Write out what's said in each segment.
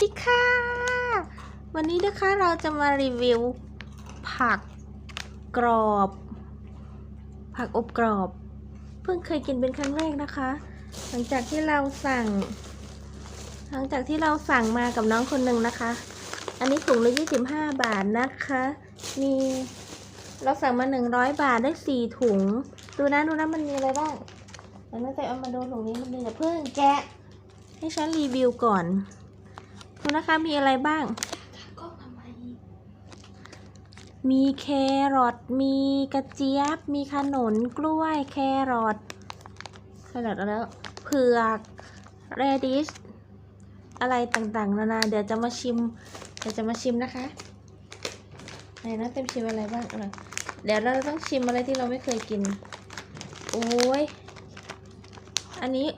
ดีค่ะ วันนี้นะคะเราจะมารีวิว ผักกรอบ ผักอบกรอบ เพิ่งเคยกินเป็นครั้งแรกนะคะ หลังจากที่เราสั่ง หลังจากที่เราสั่งมากับน้องคนหนึ่งนะคะ อันนี้ถุงละ25 บาทนะคะ มีเราสั่งมา 100 บาทได้สี่ถุง ดูนะดูนะมันมีอะไรบ้างเดี๋ยวน้าใจเอามาดูถุงนี้มันเลยอย่เพิ่งแกะให้ฉันรีวิวก่อน ดูนะคะมีอะไรบ้างก็ทำไมมีแครอทมีกระเจี๊ยบ มีขนุนกล้วย แครอทแครอทแล้วเผือกเรดิชอะไรต่างๆนานาเดี๋ยวจะมาชิม เดี๋ยวจะมาชิมนะคะไหนนะเต็มชิมอะไรบ้างอะไรเดี๋ยวเราต้องชิมอะไรที่เราไม่เคยกิน โอ้ย อันนี้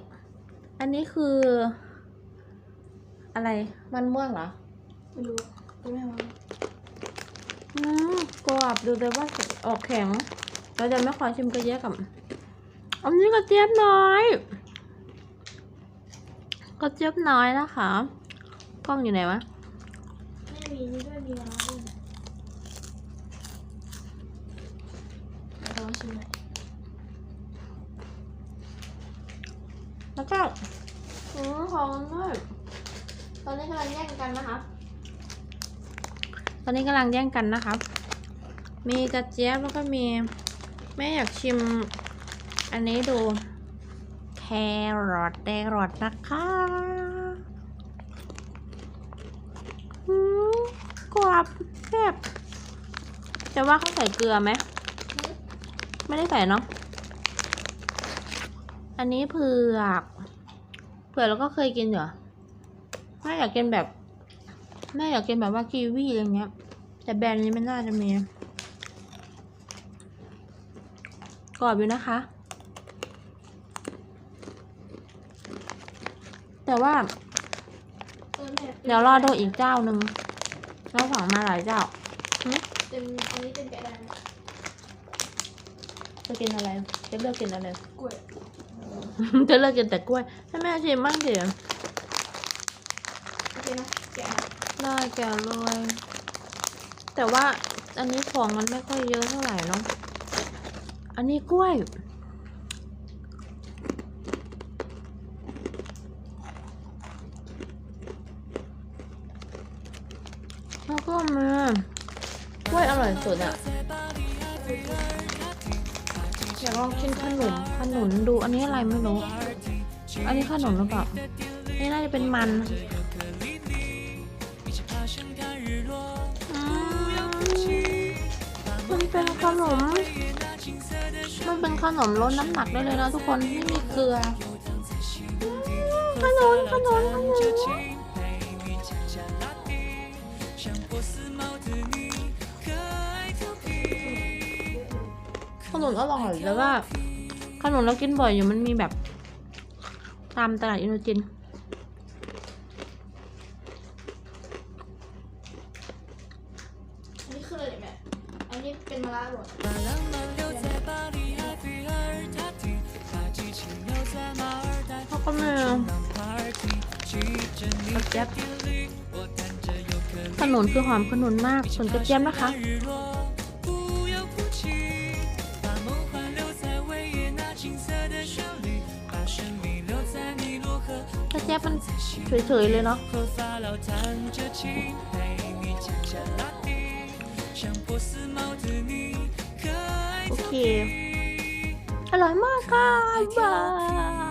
อันนี้คือ อะไร มันม่วงเหรอ ไม่รู้ไม่แม่ว่าอืมกรอบดูเลยว่าออกแข็งเราจะไม่ขอชิมกระเจี๊ยบกับอันนี้กระเจี๊ยบน้อย กระเจี๊ยบน้อยนะคะ กล้องอยู่ไหนวะ ไม่มีนี่ด้วยมีร้านด้วยเดี๋ยวลองชิมหน่อยแล้วก็อืมหอมด้วย ตอนนี้กำลังแย่งกันนะคะตอนนี้กำลังแย่งกันนะครับมีกระเจี๊ยบแล้วก็มีแม่อยากชิม อันนี้ดู แครอทแดรอทนะคะอืมกรอบแซ่บจะว่าเขาใส่เกลือไหม ไม่ได้ใส่เนาะอันนี้เผือก เผือกเราก็เคยกินอยู่อ แม่อยากกินแบบแม่อยากกินแบบว่ากีวีอะไรเงี้ย แต่แบรนด์นี้ไม่น่าจะมีกรอบอยู่นะคะ แต่ว่าเออแม่เดี๋ยวรอดูอีกเจ้าหนึ่งเราสั่งมาหลายเจ้าเต็มอันนี้เต็มแกะได้นะจะกินอะไร จะเลือกกินอะไร กล้วย จะเลือกกินแต่กล้วย ให้แม่ชิมบ้างสิ โอเคนะแกะได้แก่เลยแต่ว่าอันนี้ของมันไม่ค่อยเยอะเท่าไหร่เนาะอันนี้กล้วย แล้วก็มากล้วยอร่อยสุดอะอยากลองกินขนมขนุนดูอันนี้อะไรไม่รู้ อันนี้ขนมหรือเปล่า นี่น่าจะเป็นมัน ขนม มันเป็นขนมลดน้ำหนักได้เลยนะทุกคนไม่มีเกลืออืมขนมขนมขนมขนมอร่อยแล้วก็ขนมเรากินบ่อยอยู่มันมีแบบ ตามตลาดอินโดจีนอันนี้คืออะไรเนี่ยแม่อั นี้เป็นมะระหรอเขาก็มีกระเจี๊ยบขนุนคือหอมขนุนมากส่วนกระเจี๊ยบนะคะกระเจี๊ยบมันเฉยๆเลยเนาะ โอเค อร่อยมากค่ะบ๊ายบาย